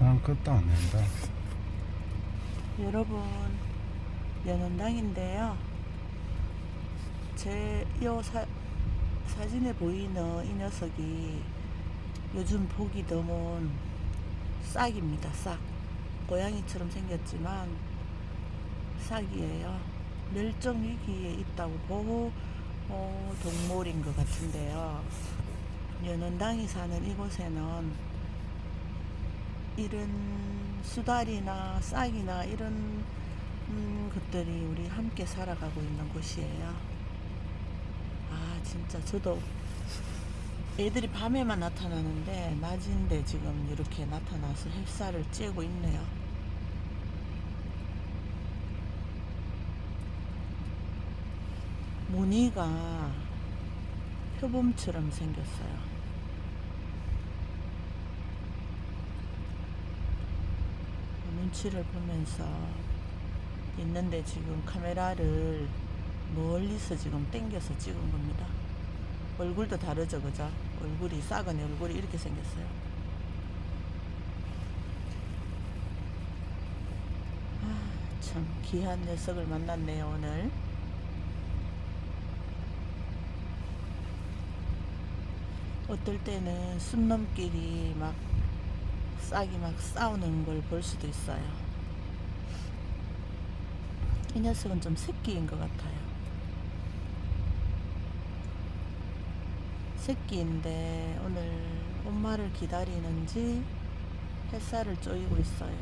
그것도 안 된다. 여러분 연원당인데요. 제 요 사진에 보이는 이 녀석이 요즘 보기 드문 싹입니다. 싹. 고양이처럼 생겼지만 싹이에요. 멸종 위기에 있다고 보호 어, 동물인 것 같은데요. 연원당이 사는 이곳에는 이런 수달이나 싹이나 이런 음, 것들이 우리 함께 살아가고 있는 곳이에요. 아 진짜 저도 애들이 밤에만 나타나는데 낮인데 지금 이렇게 나타나서 햇살을 쬐고 있네요. 무늬가 표범처럼 생겼어요. 눈치를 보면서 있는데 지금 카메라를 멀리서 지금 땡겨서 찍은 겁니다. 얼굴도 다르죠, 그죠? 얼굴이 싹은 얼굴이 이렇게 생겼어요. 아, 참 귀한 녀석을 만났네요, 오늘. 어떨 때는 순놈끼리 막 싹이 막 싸우는 걸 볼 수도 있어요. 이 녀석은 좀 새끼인 것 같아요. 새끼인데 오늘 엄마를 기다리는지 햇살을 쬐이고 있어요.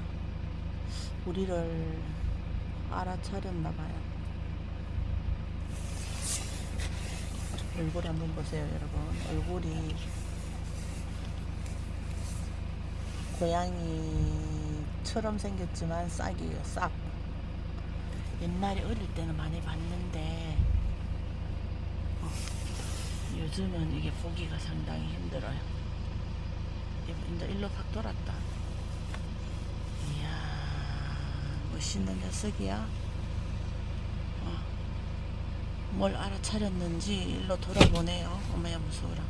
우리를 알아차렸나 봐요. 얼굴 한번 보세요, 여러분. 얼굴이 고양이처럼 생겼지만 싹이에요, 싹. 옛날에 어릴 때는 많이 봤는데 어, 요즘은 이게 보기가 상당히 힘들어요. 이제 일로 확 돌았다. 이야, 멋있는 녀석이야. 어, 뭘 알아차렸는지 일로 돌아보네요. 어머야 무서워라.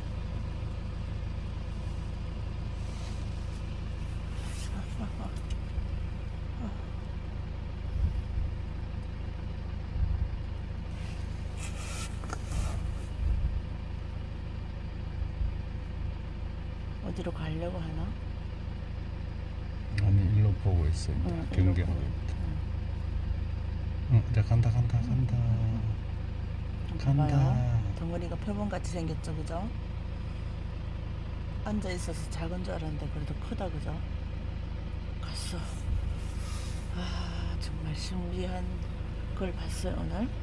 어디로 가려고 하나? 아니 일로 보고 있어. 응, 경계하고 일로 있다. 보고. 응, 이제 간다 간다 간다. 간다. 봐봐요. 덩어리가 표범같이 생겼죠, 그죠? 앉아 있어서 작은 줄 알았는데 그래도 크다, 그죠? 갔어. 아, 정말 신기한 걸 봤어요, 오늘.